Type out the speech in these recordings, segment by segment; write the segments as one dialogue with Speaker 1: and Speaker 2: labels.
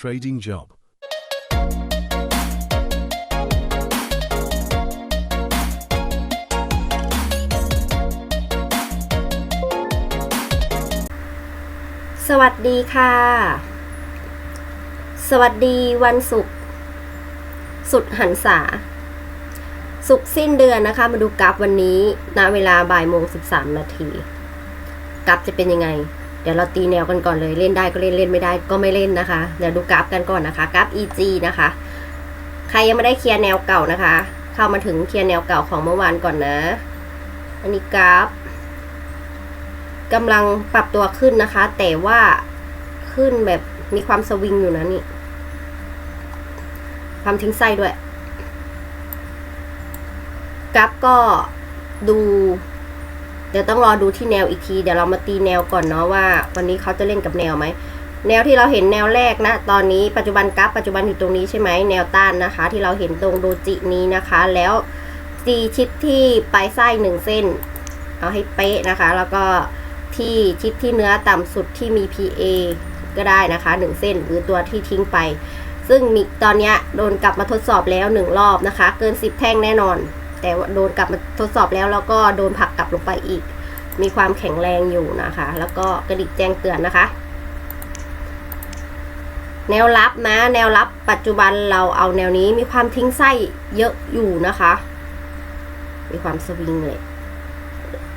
Speaker 1: trading job.
Speaker 2: สวัสดีค่ะ สวัสดีวันศุกร์สุดหันษา สุกสิ้นเดือนนะคะ มาดูกราฟวันนี้ณเวลาบ่ายโมงสิบสามนาที กราฟจะเป็นยังไง เดี๋ยวเราตีแนวกันก่อนเลยเล่นได้ก็เล่นเล่นไม่ได้ก็ไม่เล่นนะคะ เดี๋ยวดูกราฟกันก่อนนะคะกราฟ EG นะคะ ใครยังไม่ได้เคลียร์แนวเก่านะคะ เข้ามาถึงเคลียร์แนวเก่าของเมื่อวานก่อนนะ อันนี้กราฟกำลังปรับตัวขึ้นนะคะ แต่ว่าขึ้นแบบมีความสวิงอยู่นะนี่ความทิ้งไส้ด้วยกราฟก็ดู เดี๋ยวต้องรอดูที่แนวอีกที เดี๋ยวเรามาตีแนวก่อนเนาะว่า วันนี้เขาจะเล่นกับแนวไหม แนวที่เราเห็นแนวแรกนะ ตอนนี้ปัจจุบันกราฟปัจจุบันอยู่ตรงนี้ใช่ไหมแนวต้านนะคะ ที่เราเห็นตรงโดจินี้นะคะ แล้วตีชิดที่ปลายไส้หนึ่งเส้น เอาให้เป๊ะนะคะ แล้วก็ที่ชิดที่เนื้อต่ำสุดที่มี PA ก็ได้นะคะหนึ่งเส้นหรือตัวที่ทิ้งไป ซึ่งมีตอนเนี้ยโดนกลับมาทดสอบแล้วหนึ่งรอบนะคะ เกิน 10 แท่งแน่นอน แต่โดนกลับมาทดสอบแล้วแล้วก็โดนผลักกลับลงไปอีก มีความแข็งแรงอยู่นะคะ แล้วก็กระดิกแจ้งเตือนนะคะ แนวรับนะ แนวรับปัจจุบันเราเอาแนวนี้มีความทิ้งไส้เยอะอยู่นะคะ มีความสวิงเลย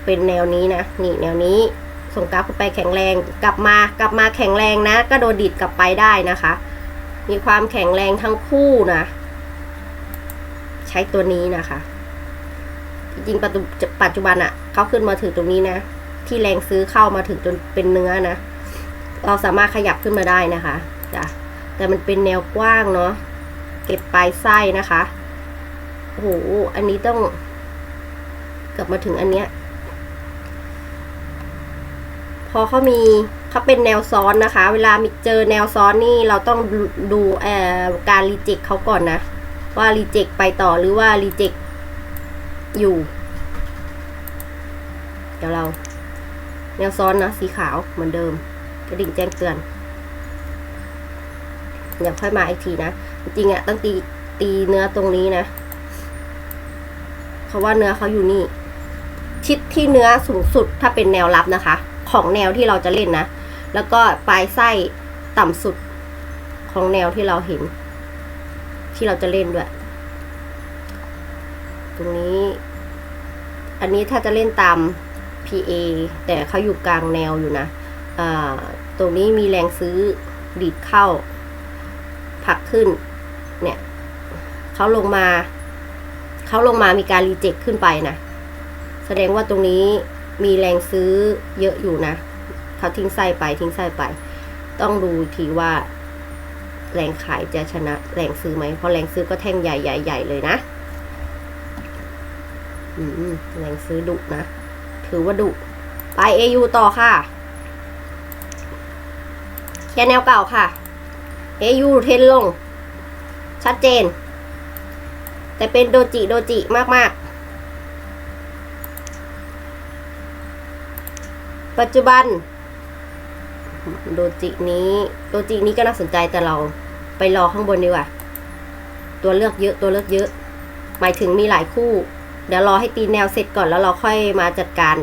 Speaker 2: เป็นแนวนี้นะ นี่แนวนี้ส่งกราฟขึ้นไปแข็งแรง กลับมากลับมาแข็งแรงนะ ก็โดนดิดกลับไปได้นะคะ มีความแข็งแรงทั้งคู่นะ ใช้ตัวนี้นะคะ จริงปัจจุปัจจุบันอะเขาขึ้นมาถึงตรงนี้นะ ที่แรงซื้อเข้ามาถึงจนเป็นเนื้อนะ เราสามารถขยับขึ้นมาได้นะคะจ้ะแต่มันเป็นแนวกว้างเนาะเก็บปลายไส้นะคะโอ้โหอันนี้ต้องกลับมาถึงอันเนี้ยพอเขามีเขาเป็นแนวซ้อนนะคะ เวลามีเจอแนวซ้อนนี่เราต้องดูดูเอ่อการรีเจ็คเขาก่อนนะ ว่ารีเจ็คไปต่อหรือว่ารีเจ็ค อยู่ เดี๋ยวเรา แนวซ้อนนะสีขาวเหมือนเดิมกระดิ่งแจ้งเตือนเดี๋ยวค่อยมาอีกทีนะจริงๆอะต้องตีตีเนื้อตรงนี้นะเพราะว่าเนื้อเขาอยู่นี่ ชิดที่เนื้อสูงสุดถ้าเป็นแนวรับนะคะ ของแนวที่เราจะเล่นนะ แล้วก็ปลายไส้ต่ำสุดของแนวที่เราเห็น ที่เราจะเล่นด้วย ตรงนี้ อันนี้ถ้าจะเล่นตาม PA แต่เขาอยู่กลางแนวอยู่นะตรงนี้มีแรงซื้อดีดเข้า ผักขึ้น เนี่ยเขาลงมาเขาลงมามีการรีเจ็คขึ้นไปนะ แสดงว่าตรงนี้มีแรงซื้อเยอะอยู่นะเขาทิ้งไส้ไปทิ้งไส้ไป ต้องดูทีว่า แรงขายจะชนะแรงซื้อไหมเพราะแรงซื้อก็แท่งใหญ่ใหญ่ใหญ่เลยนะ อืมแรงซื้อดุนะ ถือว่าดุไป AU ต่อค่ะแค่แนวเก่าค่ะ AU เทนลง ชัดเจน แต่เป็นโดจิ โดจิมากๆ ปัจจุบัน โดจินี้โดจินี้ก็น่าสนใจแต่เราไปรอข้างบนดีกว่า ตัวเลือกเยอะตัวเลือกเยอะ หมายถึงมีหลายคู่ เดี๋ยวรอให้ตีแนวเสร็จก่อนแล้วเราค่อยมาจัดการ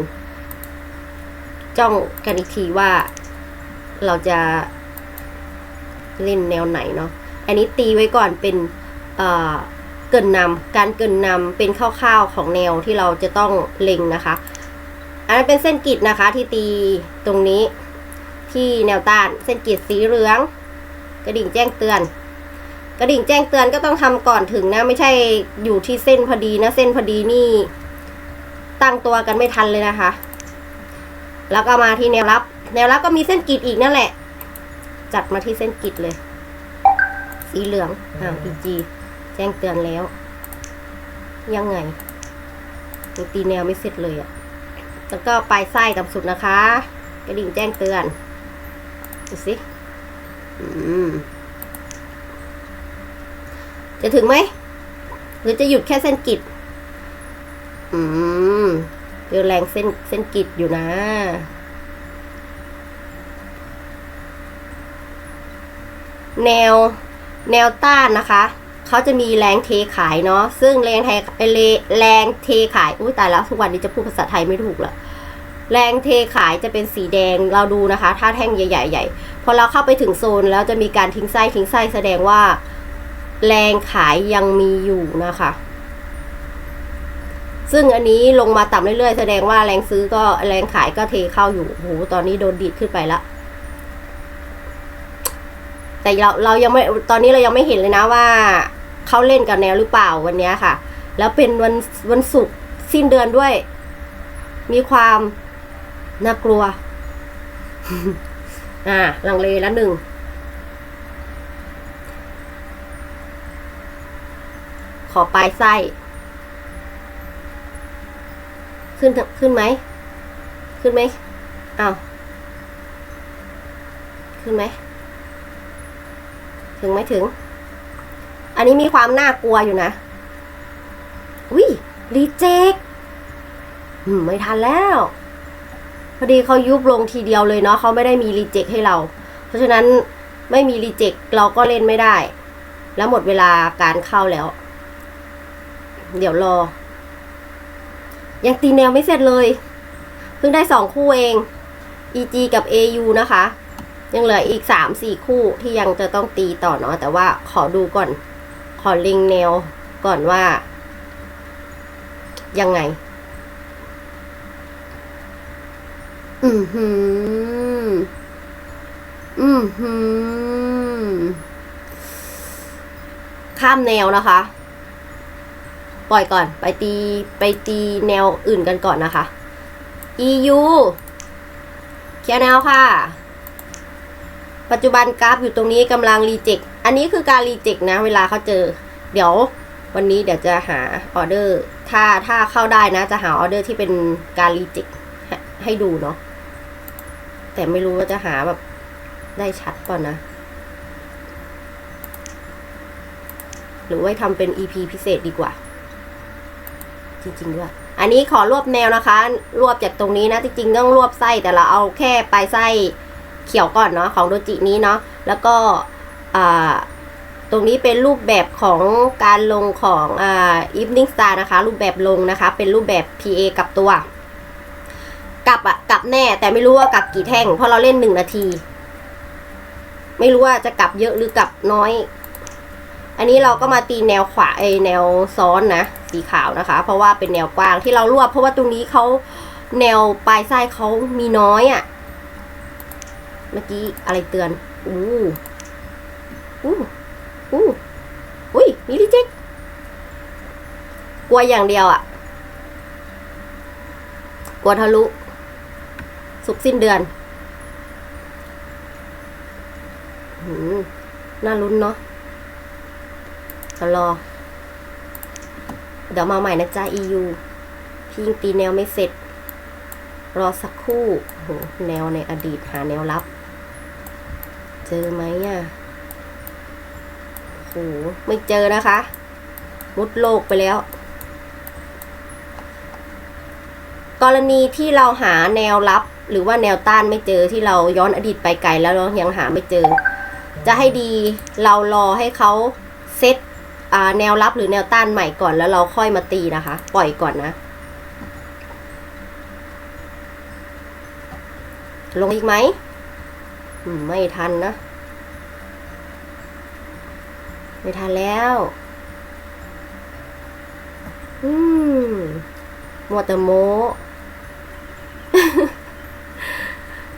Speaker 2: จ้องกันอีกทีว่าเราจะเล่นแนวไหนเนาะ อันนี้ตีไว้ก่อนเป็นเอ่อเกินนำการเกินนำเป็นคร่าวๆของแนวที่เราจะต้องเล็งนะคะ อันนั้นเป็นเส้นกีดนะคะที่ตีตรงนี้ที่แนวต้านเส้นกีดสีเหลือง กระดิ่งแจ้งเตือน กระดิ่งแจ้งเตือนก็ต้องทำก่อนถึงนะ ไม่ใช่อยู่ที่เส้นพอดีนะ เส้นพอดีนี่ ตั้งตัวกันไม่ทันเลยนะคะ แล้วก็มาที่แนวรับ แนวรับก็มีเส้นกรีดอีกนั่นแหละ จัดมาที่เส้นกรีดเลย สีเหลืองอ่า PG แจ้งเตือนแล้ว ยังไงยังตีแนวไม่เสร็จเลยอะแล้วก็ปลายไส้ต่ำสุดนะคะ กระดิ่งแจ้งเตือนดูสิอืม จะถึงไหม หรือจะหยุดแค่เส้นกิดอืมเจอแรงเส้นเส้นกิดอยู่นะ แนวแนวต้านนะคะ เขาจะมีแรงเทขายเนาะ ซึ่งแรงเทแรงเทขาย อุ้ยตายแล้วทุกวันนี้จะพูดภาษาไทยไม่ถูกละแรงเทขายจะเป็นสีแดงเราดูนะคะ ถ้าแท่งใหญ่ๆใหญ่พอเราเข้าไปถึงโซนแล้วจะมีการทิ้งไส้ทิ้งไส้แสดงว่า แรงขายยังมีอยู่นะคะ ซึ่งอันนี้ลงมาต่ำเรื่อยๆ แสดงว่าแรงซื้อก็แรงขายก็เทเข้าอยู่โหตอนนี้โดนดีดขึ้นไปละแต่เราเรายังไม่ตอนนี้เรายังไม่เห็นเลยนะว่าเขาเล่นกับแนวหรือเปล่าวันนี้ค่ะ แล้วเป็นวันวันศุกร์สิ้นเดือนด้วย มีความน่ากลัว อ่าลังเลละหนึ่ง ขอปลายไส้ ขึ้นขึ้นไหม ขึ้นไหมอ้าวขึ้นไหม ถึงไหมถึง อันนี้มีความน่ากลัวอยู่นะ อุ้ยรีเจ็คไม่ทันแล้ว พอดีเขายุบลงทีเดียวเลยเนาะเขาไม่ได้มีรีเจ็คให้เรา เพราะฉะนั้นไม่มีรีเจ็คเราก็เล่นไม่ได้ แล้วหมดเวลาการเข้าแล้ว เดี๋ยวรอ ยังตีแนวไม่เสร็จเลย เพิ่งได้สองคู่เอง EG กับ AU นะคะ ยังเหลืออีกสามสี่คู่ที่ยังจะต้องตีต่อเนาะแต่ว่าขอดูก่อน ขอเล็งแนวก่อนว่า ยังไง อือหืออือหือข้ามแนวนะคะ ล่อยก่อน ไปตีไปตีแนวอื่นกันก่อนนะคะ EU เคลียร์แนวค่ะ ปัจจุบันกราฟอยู่ตรงนี้กำลังรีเจ็คอันนี้คือการรีเจ็คนะ เวลาเขาเจอ เดี๋ยววันนี้เดี๋ยวจะหาออเดอร์ ถ้าถ้าเข้าได้นะ จะหาออเดอร์ที่เป็นการรีเจ็คให้ให้ดูเนาะ แต่ไม่รู้ว่าจะหาแบบได้ชัดก่อนนะ หรือว่าทำเป็น EP พิเศษดีกว่า จริงๆด้วย อันนี้ขอรวบแนวนะคะ รวบจากตรงนี้นะจริงๆต้องรวบไส้แต่เราเอาแค่ปลายไส้เขียวก่อนเนาะของโดจินี้เนาะแล้วก็ตรงนี้เป็นรูปแบบของการลงของอ่า evening star นะคะ รูปแบบลงนะคะ เป็นรูปแบบ PA กับตัวกลับอะกลับแน่แต่ไม่รู้ว่ากลับกี่แท่ง เพราะเราเล่นหนึ่งนาที ไม่รู้ว่าจะกลับเยอะหรือกลับน้อย อันนี้เราก็มาตีแนวขวาไอแนวซ้อนนะ สีขาวนะคะ เพราะว่าเป็นแนวกว้างที่เรารวบ เพราะว่าตรงนี้เขาแนวปลายไส้เขามีน้อยอะ่ะ เมื่อกี้อะไรเตือน อู้ อู้อู้อุ้ยมีรีเจ็คกลัวอย่างเดียวอะ่ะ กลัวทะลุ สุกสิ้นเดือนหืมน่าลุ้นเนาะ ก็รอ เดี๋ยวมาใหม่นะจ๊ะ EU พี่ยิงตีแนวไม่เสร็จ รอสักครู่โหแนวในอดีตหาแนวรับ เจอไหมอะโหไม่เจอนะคะ มุดโลกไปแล้ว กรณีที่เราหาแนวรับหรือว่าแนวต้านไม่เจอที่เราย้อนอดีตไปไกลแล้วเรายังหาไม่เจอ จะให้ดีเรารอให้เขาเซต แนวรับหรือแนวต้านใหม่ก่อนแล้วเราค่อยมาตีนะคะ ปล่อยก่อนนะ ลงอีกไหมอืมไม่ทันนะ ไม่ทันแล้ว อืมมัวแต่โม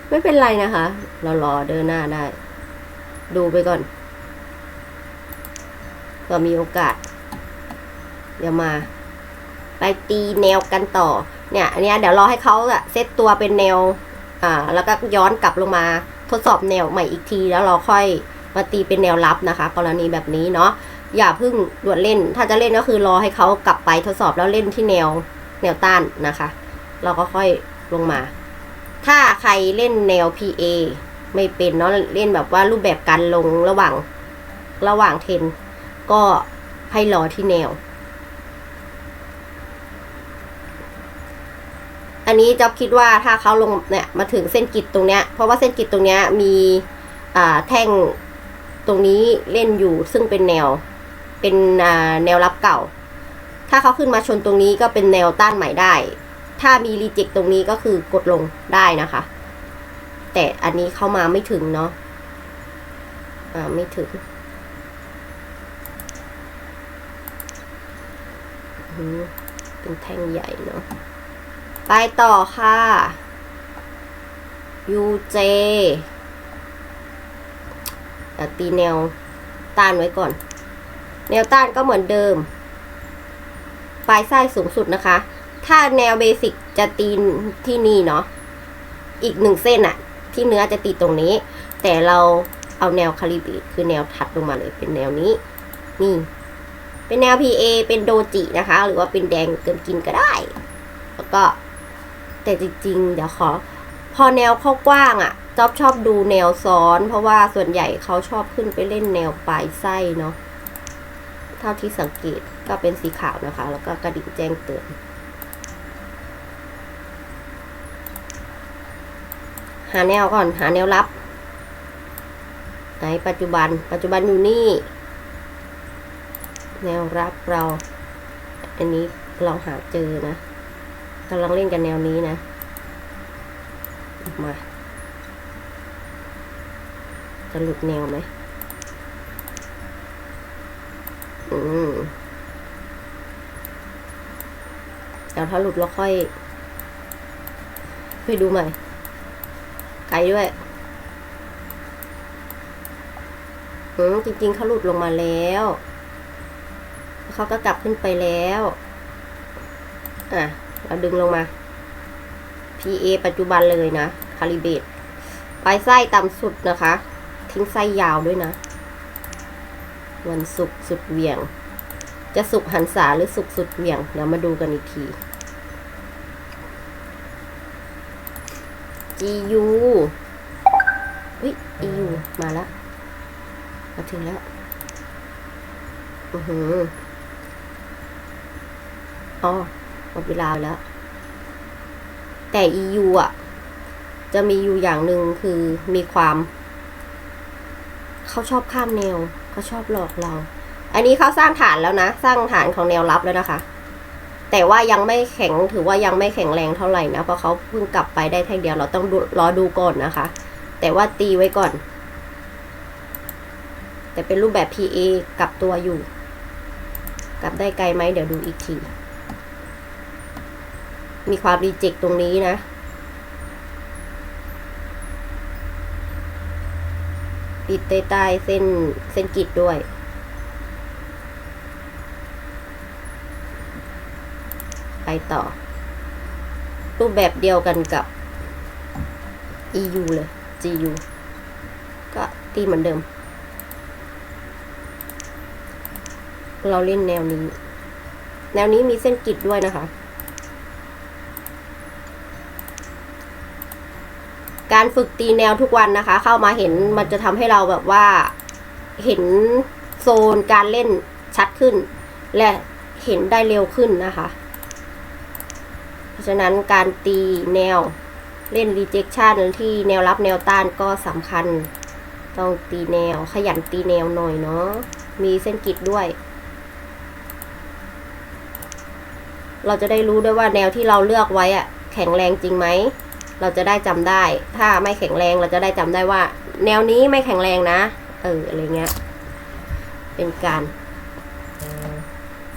Speaker 2: ไม่เป็นไรนะคะ เรารอเดินหน้าได้ ดูไปก่อน ก็มีโอกาส เดี๋ยวมา ไปตีแนวกันต่อ เนี่ยอันนี้เดี๋ยวรอให้เขาเซตตัวเป็นแนว อ่า แล้วก็ย้อนกลับลงมาทดสอบแนวใหม่อีกทีแล้วเราค่อยมาตีเป็นแนวรับนะคะ กรณีแบบนี้เนาะอย่าเพิ่งด่วนเล่น ถ้าจะเล่นก็คือรอให้เขากลับไปทดสอบแล้วเล่นที่แนวแนวต้านนะคะ เราก็ค่อยลงมา ถ้าใครเล่นแนว PA ไม่เป็นเนาะเล่นแบบว่ารูปแบบการลงระหว่างระหว่างเทน ก็ให้รอที่แนว อันนี้จ๊อบคิดว่าถ้าเขาลงเนี่ยมาถึงเส้นกิดตรงเนี้ย เพราะว่าเส้นกิดตรงเนี้ยมีแท่งตรงนี้เล่นอยู่ซึ่งเป็นแนวเป็นแนวรับเก่า ถ้าเขาขึ้นมาชนตรงนี้ก็เป็นแนวต้านใหม่ได้ ถ้ามีรีเจ็คตรงนี้ก็คือกดลงได้นะคะ แต่อันนี้เข้ามาไม่ถึงเนาะอ่าไม่ถึงอืม เป็นแท่งใหญ่เนาะ ไปต่อค่ะ UJ อะตีแนวต้านไว้ก่อน แนวต้านก็เหมือนเดิม ปลายไส้สูงสุดนะคะ ถ้าแนวเบสิกจะตีที่นี่เนาะ อีกหนึ่งเส้นอะที่เนื้อจะตีตรงนี้ แต่เราเอาแนวคาลิบีคือแนวถัดลงมาเลยเป็นแนวนี้ นี่ เป็นแนว PA เป็นโดจินะคะ หรือว่าเป็นแดงเกินกินก็ได้ แล้วก็แต่จริง ๆ เดี๋ยวขอ พอแนวเข้ากว้างอะ่ะจอบชอบดูแนวซ้อน เพราะว่าส่วนใหญ่เขาชอบขึ้นไปเล่นแนวปลายไส้เนาะเท่าที่สังเกตก็เป็นสีขาวนะคะ แล้วก็กระดิ่งแจ้งเตือนหาแนวก่อนหาแนวรับไหนปัจจุบันปัจจุบันอยู่นี่ แนวรับเรา อันนี้เราหาเจอนะกำลังเล่นกันแนวนี้นะมาจะหลุดแนวไหมอืมเดี๋ยวถ้าหลุดเราค่อยไปดูใหม่ ไกลด้วยอืมจริงๆเขาหลุดลงมาแล้ว เขาก็กลับขึ้นไปแล้ว อะ เราดึงลงมา PA ปัจจุบันเลยนะ คาลิเบตปลายไส้ต่ำสุดนะคะ ทิ้งไส้ยาวด้วยนะ วันศุกร์สุดเหวี่ยง จะสุกหันษาหรือสุกสุดเหวี่ยง เดี๋ยวมาดูกันอีกที GU เฮ้ย EU มาแล้ว มาถึงแล้ว อือหือ อ๋อหมดเวลาแล้ว แต่ EU อะ จะมีอยู่อย่างหนึ่งคือมีความ เขาชอบข้ามแนวเขาชอบหลอกเรา อันนี้เขาสร้างฐานแล้วนะ สร้างฐานของแนวรับแล้วนะคะ แต่ว่ายังไม่แข็งถือว่ายังไม่แข็งแรงเท่าไหร่นะ เพราะเขาเพิ่งกลับไปได้แท่งเดียวเราต้องรอดูก่อนนะคะ แต่ว่าตีไว้ก่อน แต่เป็นรูปแบบ PA กลับตัวอยู่กลับได้ไกลไหมเดี๋ยวดูอีกที มีความรีเจ็คตรงนี้นะ ปิดใต้ใต้เส้นเส้นกิดด้วย ไปต่อ รูปแบบเดียวกันกับ EU เลย GU ก็ตีเหมือนเดิม เราเล่นแนวนี้ แนวนี้มีเส้นกิดด้วยนะคะ การฝึกตีแนวทุกวันนะคะ เข้ามาเห็นมันจะทำให้เราแบบว่าเห็นโซนการเล่นชัดขึ้น และเห็นได้เร็วขึ้นนะคะ เพราะฉะนั้นการตีแนวเล่น rejection ที่แนวรับแนวต้านก็สำคัญ ต้องตีแนวขยันตีแนวหน่อยเนาะมีเส้นกิดด้วย เราจะได้รู้ด้วยว่าแนวที่เราเลือกไว้อะแข็งแรงจริงไหม เราจะได้จำได้ ถ้าไม่แข็งแรงเราจะได้จำได้ว่า แนวนี้ไม่แข็งแรงนะ เอออะไรเงี้ย เป็นการ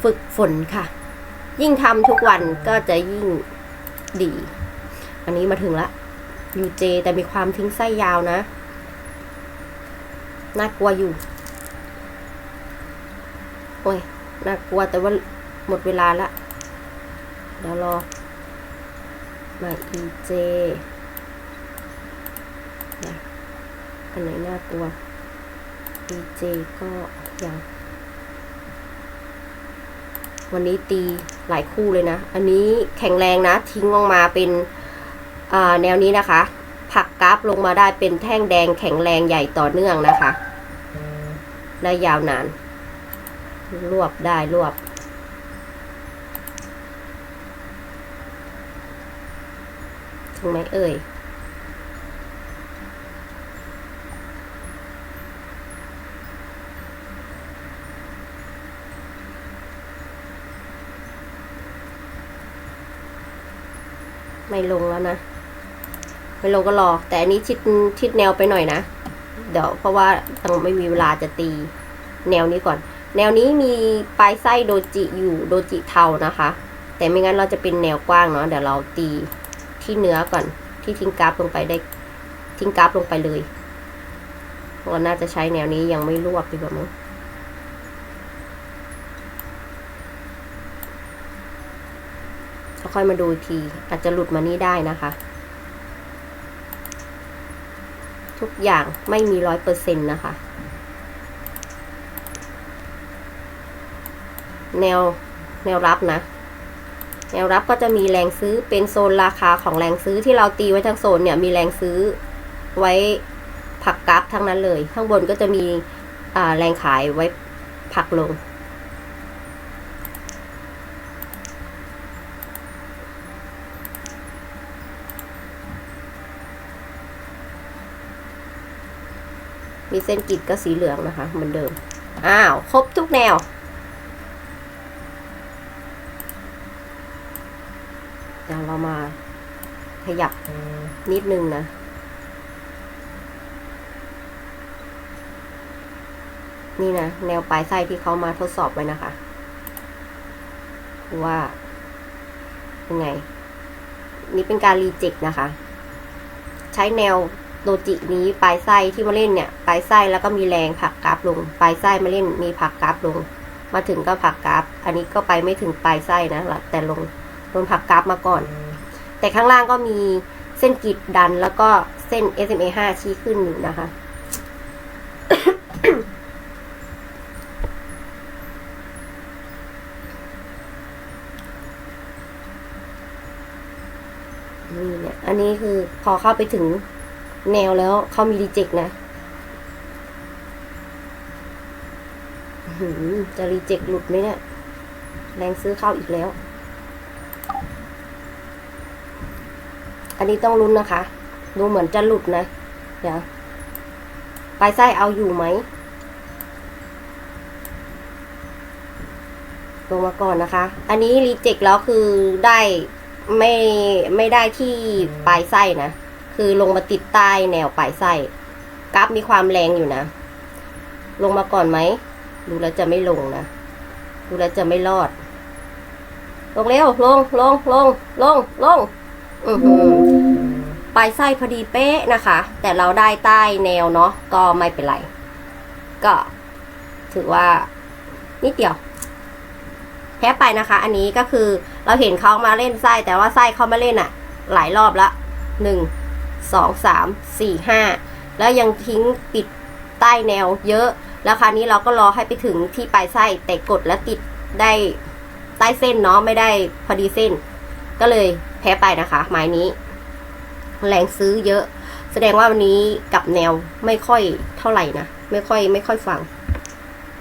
Speaker 2: ฝึกฝนค่ะ ยิ่งทำทุกวันก็จะยิ่งดี อันนี้มาถึงละ UJ แต่มีความทิ้งไส้ยาวนะ น่ากลัวอยู่ โอ้ย น่ากลัวแต่ว่าหมดเวลาละ เดี๋ยวรอ มา EJ นะอันไหนน่ากลัว EJ ก็ยังวันนี้ตีหลายคู่เลยนะ อันนี้แข็งแรงนะ ทิ้งลงมาเป็นแนวนี้นะคะ ผักกราฟลงมาได้เป็นแท่งแดงแข็งแรงใหญ่ต่อเนื่องนะคะได้ยาวนาน รวบได้รวบ ถึงไหมเอ่ย ไม่ลงแล้วนะ ไม่ลงก็รอ แต่อันนี้ชิดชิดแนวไปหน่อยนะ เดี๋ยวเพราะว่าต้องไม่มีเวลาจะตีแนวนี้ก่อน แนวนี้มีปลายไส้โดจิอยู่โดจิเทานะคะ แต่ไม่งั้นเราจะเป็นแนวกว้างเนาะเดี๋ยวเราตี ที่เนื้อก่อนที่ทิ้งกราฟลงไปได้ทิ้งกราฟลงไปเลยเราน่าจะใช้แนวนี้ยังไม่รวบดีกว่ามั้งค่อยมาดูอีกที อาจจะหลุดมานี่ได้นะคะ ทุกอย่างไม่มีร้อยเปอร์เซ็นต์นะคะ แนว แนวรับนะ แนวรับก็จะมีแรงซื้อเป็นโซนราคาของแรงซื้อที่เราตีไว้ทั้งโซนเนี่ยมีแรงซื้อไว้ผักกราฟทั้งนั้นเลย ข้างบนก็จะมีแรงขายไว้ผักลง มีเส้นกรีดก็สีเหลืองนะคะ เหมือนเดิม อ้าว ครบทุกแนว เดี๋ยวเรา มาขยับนิดนึงนะนี่นะแนวปลายไส้ที่เขามาทดสอบไว้นะคะ ว่ายังไง นี่เป็นการรีเจ็คนะคะ ใช้แนวโลจินี้ปลายไส้ที่มาเล่นเนี่ยปลายไส้แล้วก็มีแรงผลักกราฟลง ปลายไส้มาเล่นมีผลักกราฟลง มาถึงก็ผลักกราฟ อันนี้ก็ไปไม่ถึงปลายไส้นะแต่ลงโดนผลักกราฟมาก่อน แต่ข้างล่างก็มีเส้นกรีดดันแล้วก็เส้น SMA 5 ชี้ขึ้นอยู่นะคะ นี่เนี่ย อันนี้คือพอเข้าไปถึงแนวแล้วเขามีรีเจ็คนะจะรีเจ็คหลุดไหมเนี่ย แรงซื้อเข้าอีกแล้ว อันนี้ต้องลุ้นนะคะ ดูเหมือนจะหลุดนะ เดี๋ยวปลายไส้เอาอยู่ไหม ลงมาก่อนนะคะ อันนี้รีเจ็คแล้วคือได้ไม่ไม่ได้ที่ปลายไส้นะ คือลงมาติดใต้แนวปลายไส้กราฟมีความแรงอยู่นะ ลงมาก่อนไหม ดูแล้วจะไม่ลงนะ ดูแล้วจะไม่รอด ลงเร็ว ลง ลง ลง ลง ลง อือหือ ลายไส้พอดีเป๊ะนะคะ แต่เราได้ใต้แนวเนาะก็ไม่เป็นไร ก็ถือว่านิดเดียวแพ้ไปนะคะ อันนี้ก็คือเราเห็นเขามาเล่นไส้แต่ว่าไส้เขามาเล่นอะหลายรอบละหนึ่งสองสามสี่ห้าแล้วยังทิ้งปิดใต้แนวเยอะ แล้วคราวนี้เราก็รอให้ไปถึงที่ปลายไส้แต่กดแล้วติดได้ใต้เส้นเนาะไม่ได้พอดีเส้น ก็เลยแพ้ไปนะคะ ไม้นี้ แรงซื้อเยอะ แสดงว่าวันนี้กับแนวไม่ค่อยเท่าไหร่นะ ไม่ค่อยไม่ค่อยฟัง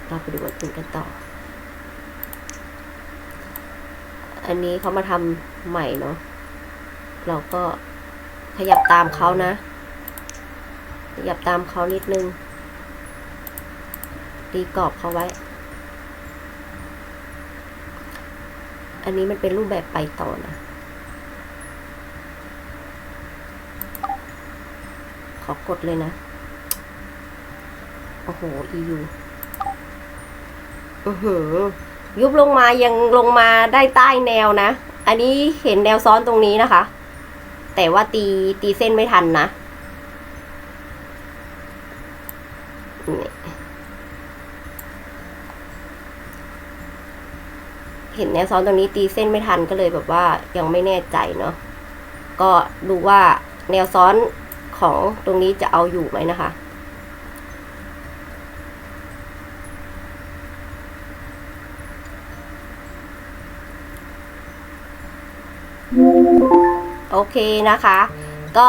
Speaker 2: เราไปดูวันอื่นกันต่อ อันนี้เขามาทำใหม่เนาะ เราก็ขยับตามเขานะ ขยับตามเขานิดนึง ตีกรอบเขาไว้ อันนี้มันเป็นรูปแบบไปต่อนะ อกดเลยนะ โอ้โห EU อือหือ ยุบลงมายังลงมาได้ใต้แนวนะ อันนี้เห็นแนวซ้อนตรงนี้นะคะ แต่ว่าตีตีเส้นไม่ทันนะเห็นแนวซ้อนตรงนี้ตีเส้นไม่ทันก็เลยแบบว่ายังไม่แน่ใจเนาะก็ดูว่าแนวซ้อน ของตรงนี้จะเอาอยู่ไหมนะคะ โอเคนะคะ ก็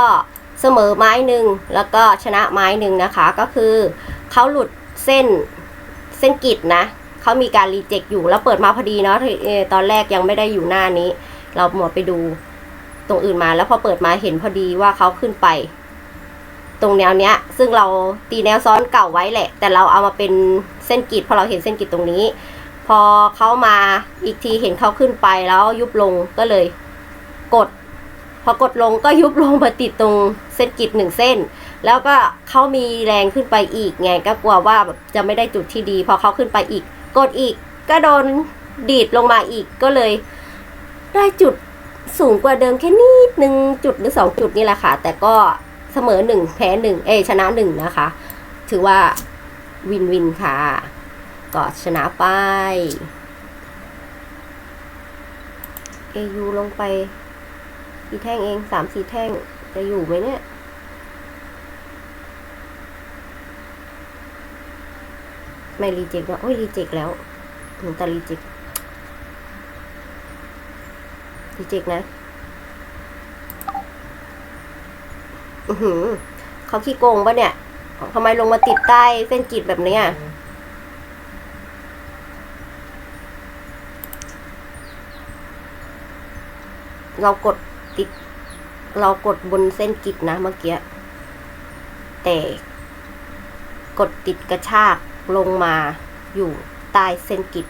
Speaker 2: เสมอไม้หนึ่งแล้วก็ชนะไม้หนึ่งนะคะ ก็คือเขาหลุดเส้นเส้นกิดนะเขามีการรีเจ็คอยู่แล้วเปิดมาพอดีเนาะตอนแรกยังไม่ได้อยู่หน้านี้ เราหมดไปดูตรงอื่นมาแล้วพอเปิดมาเห็นพอดีว่าเขาขึ้นไป ตรงแนวเนี้ย ซึ่งเราตีแนวซ้อนเก่าไว้แหละ แต่เราเอามาเป็นเส้นกริดพอเราเห็นเส้นกริดตรงนี้ พอเขามาอีกทีเห็นเขาขึ้นไปแล้วยุบลงก็เลยกด พอกดลงก็ยุบลงมาติดตรงเส้นกริดหนึ่งเส้น แล้วก็เขามีแรงขึ้นไปอีกไงก็กลัวว่าจะไม่ได้จุดที่ดี พอเขาขึ้นไปอีก กดอีกก็โดนดีดลงมาอีกก็เลยได้จุดสูงกว่าเดิมแค่นิดนึงจุดหรือสองจุดนี่แหละค่ะ แต่ก็ เสมอหนึ่งแพ้หนึ่งเอชนะหนึ่งนะคะ ถือว่าวินวินค่ะ ก็ชนะไป AU ลงไปกี่แท่งเองสามสี่แท่งจะอยู่ไหมเนี่ยไม่รีเจ็คแล้วโอ้ยรีเจ็คแล้วหนูแต่รีเจ็ครีเจ็คนะ อือหือเขาขี้โกงปะเนี่ยทำไมลงมาติดใต้เส้นกีดแบบเนี้ยเรากดติด เรากดบนเส้นกิดนะเมื่อกี้ แต่กดติดกระชากลงมาอยู่ใต้เส้นกิด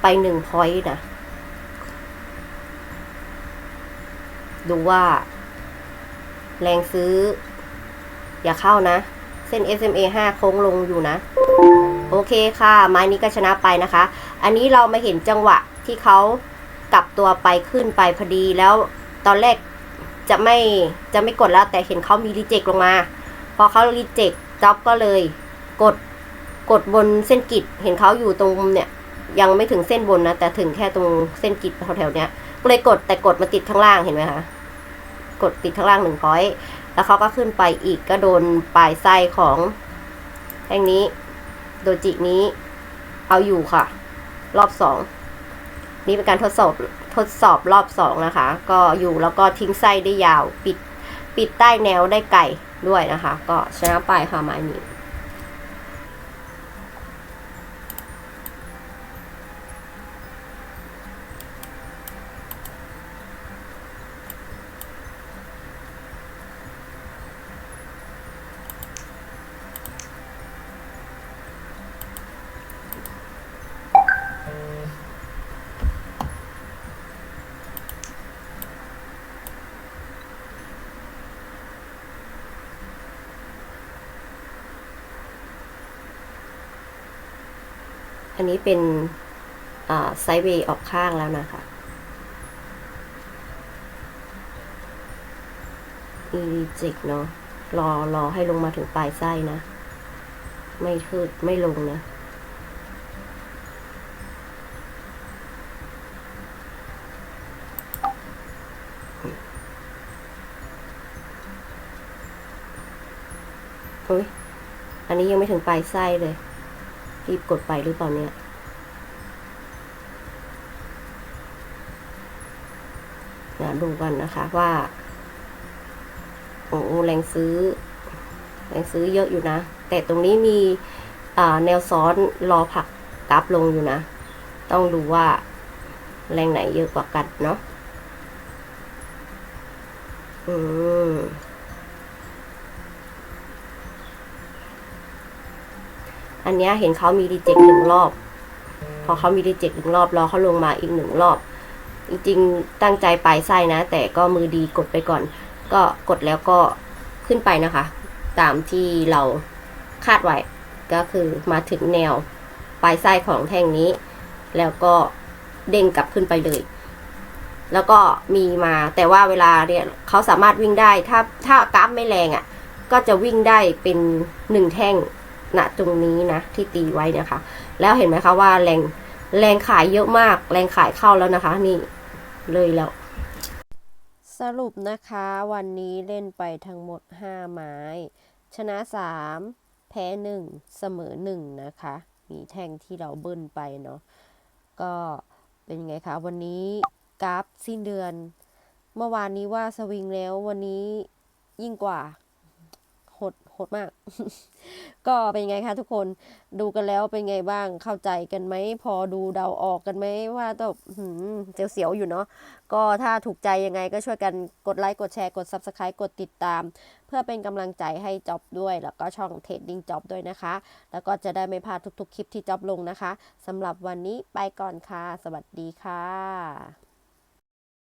Speaker 2: ไปหนึ่งพอยต์นะ ดูว่า แรงซื้อ อย่าเข้านะ เส้น SMA 5 โค้งลงอยู่นะ โอเคค่ะ ไม้นี้ก็ชนะไปนะคะ อันนี้เรามาเห็นจังหวะที่เขากลับตัวไปขึ้นไปพอดีแล้วตอนแรกจะไม่จะไม่กดแล้วแต่เห็นเขามีรีเจ็คลงมา พอเขารีเจ็คจ็อบก็เลยกดกดบนเส้นกิดเห็นเขาอยู่ตรงเนี่ย ยังไม่ถึงเส้นบนนะ แต่ถึงแค่ตรงเส้นกิดแถวๆเนี้ยก็เลยกดแต่กดมาติดข้างล่างเห็นไหมคะ กดติดข้างล่างหนึ่งพอยต์แล้วเขาก็ขึ้นไปอีกก็โดนปลายไส้ของแท่งนี้ โดจินี้เอาอยู่ค่ะ รอบสองนี่เป็นการทดสอบทดสอบรอบสองนะคะ ก็อยู่แล้วก็ทิ้งไส้ได้ยาว ปิด ปิดใต้แนวได้ไก่ด้วยนะคะ ก็ชนะไปค่ะไม้นี้ อันนี้เป็นไซด์เวย์ออกข้างแล้วนะคะมีจ็คเนาะรอรอให้ลงมาถึงปลายไส้นะ ไม่ทืดไม่ลงนะเฮ้ยอันนี้ยังไม่ถึงปลายไส้เลย รีบกดไปหรือเปล่าเนี่ยเดี๋ยวดูกันนะคะว่า โอ้แรงซื้อ แรงซื้อเยอะอยู่นะ แต่ตรงนี้มีแนวซ้อนรอผักกราฟลงอยู่นะ ต้องดูว่าแรงไหนเยอะกว่ากันเนาะอืม อันนี้เห็นเขามีรีเจ็คหนึ่งรอบ พอเขามีรีเจ็คหนึ่งรอบรอเขาลงมาอีกหนึ่งรอบ จริงๆตั้งใจปลายไส้นะ แต่ก็มือดีกดไปก่อน ก็กดแล้วก็ขึ้นไปนะคะ ตามที่เราคาดไว้ก็คือมาถึงแนวปลายไส้ของแท่งนี้ แล้วก็เด้งกลับขึ้นไปเลย แล้วก็มีมาแต่ว่าเวลาเนี่ยเขาสามารถวิ่งได้ถ้าถ้ากราฟไม่แรงอะ่ะ ก็จะวิ่งได้เป็นหนึ่งแท่ง ณตรงนี้นะที่ตีไว้นะคะ แล้วเห็นไหมคะว่าแรงแรงขายเยอะมาก แรงขายเข้าแล้วนะคะ นี่เลยแล้ว สรุปนะคะวันนี้เล่นไปทั้งหมด 5 ไม้ ชนะ 3 แพ้ 1 เสมอ 1 นะคะ มีแท่งที่เราเบิ้ลไปเนาะก็เป็นไงคะ วันนี้กราฟสิ้นเดือน เมื่อวานนี้ว่าสวิงแล้ววันนี้ยิ่งกว่า โหดมาก ก็เป็นไงคะทุกคนดูกันแล้วเป็นไงบ้างเข้าใจกันไหม พอดูเดาออกกันไหมว่าต้องเสียวๆอยู่เนาะก็ถ้าถูกใจยังไงก็ช่วยกันกดไลค์กดแชร์กด Subscribe กดติดตาม เพื่อเป็นกำลังใจให้จ็อบด้วย แล้วก็ช่องเทรดดิ้งจ็อบด้วยนะคะ แล้วก็จะได้ไม่พลาดทุกๆ คลิปที่จ็อบลงนะคะสำหรับวันนี้ไปก่อนค่ะ สวัสดีค่ะ